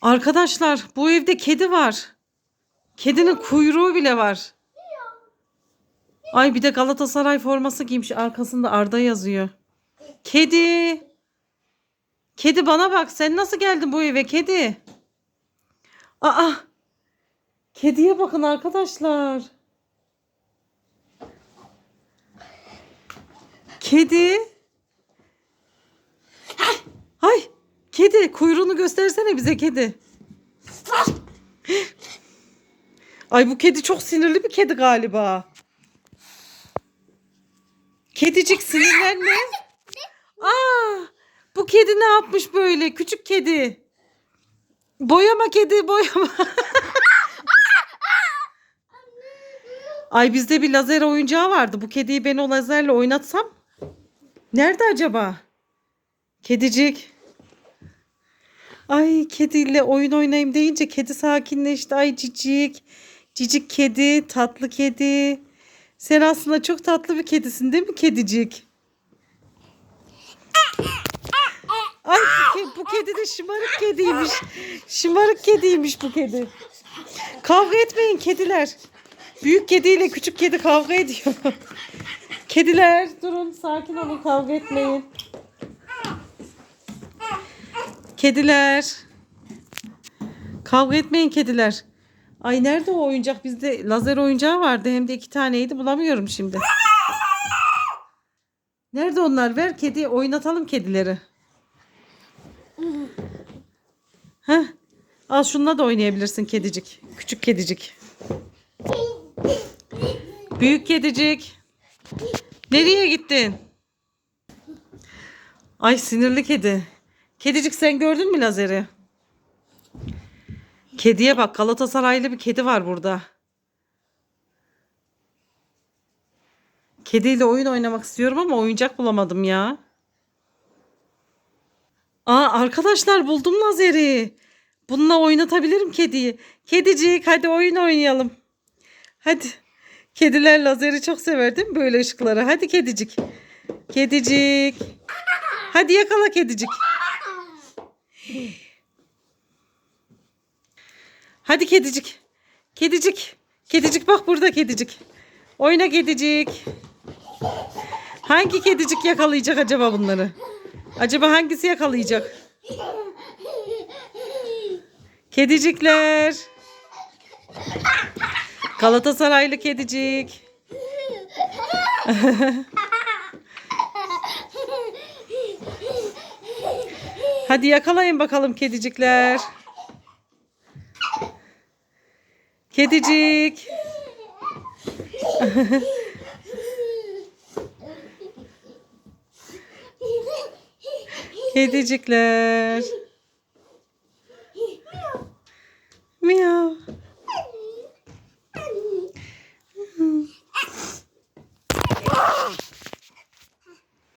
Arkadaşlar bu evde kedi var. Kedinin kuyruğu bile var. Ay bir de Galatasaray forması giymiş. Arkasında Arda yazıyor. Kedi. Kedi bana bak. Sen nasıl geldin bu eve kedi? Aa. Kediye bakın arkadaşlar. Kedi. Ay. Kedi kuyruğunu göstersene bize kedi. Ay bu kedi çok sinirli bir kedi galiba. Kedicik sinirlenme. Aa, bu kedi ne yapmış böyle? Küçük kedi. Boyama kedi boyama. Ay bizde bir lazer oyuncağı vardı. Bu kediyi ben o lazerle oynatsam. Nerede acaba? Kedicik. Ay kediyle oyun oynayayım deyince kedi sakinleşti. Ay cicik. Cicik kedi, tatlı kedi. Sen aslında çok tatlı bir kedisin değil mi kedicik? Ay bu, ke- bu kedi de şımarık kediymiş. Şımarık kediymiş bu kedi. Kavga etmeyin kediler. Büyük kediyle küçük kedi kavga ediyor. Kediler durun sakin olun kavga etmeyin. Kediler. Kavga etmeyin kediler. Ay nerede o oyuncak? Bizde lazer oyuncağı vardı. Hem de iki taneydi. Bulamıyorum şimdi. Nerede onlar? Ver kedi oynatalım kedileri. Heh. Al şununla da oynayabilirsin kedicik. Küçük kedicik. Büyük kedicik. Nereye gittin? Ay sinirli kedi. Kedicik sen gördün mü lazeri? Kediye bak Galatasaraylı bir kedi var burada. Kediyle oyun oynamak istiyorum ama oyuncak bulamadım ya. Aa arkadaşlar buldum lazeri. Bununla oynatabilirim kediyi. Kedicik hadi oyun oynayalım. Hadi. Kediler lazeri çok sever değil mi böyle ışıkları? Hadi kedicik. Kedicik. Hadi yakala kedicik. Hadi kedicik. Kedicik. Kedicik bak burada kedicik. Oyna kedicik. Hangi kedicik yakalayacak acaba bunları? Acaba hangisi yakalayacak? Kedicikler. Galatasaraylı kedicik. Hadi yakalayın bakalım kedicikler. Kedicik. Kedicikler. Miyav.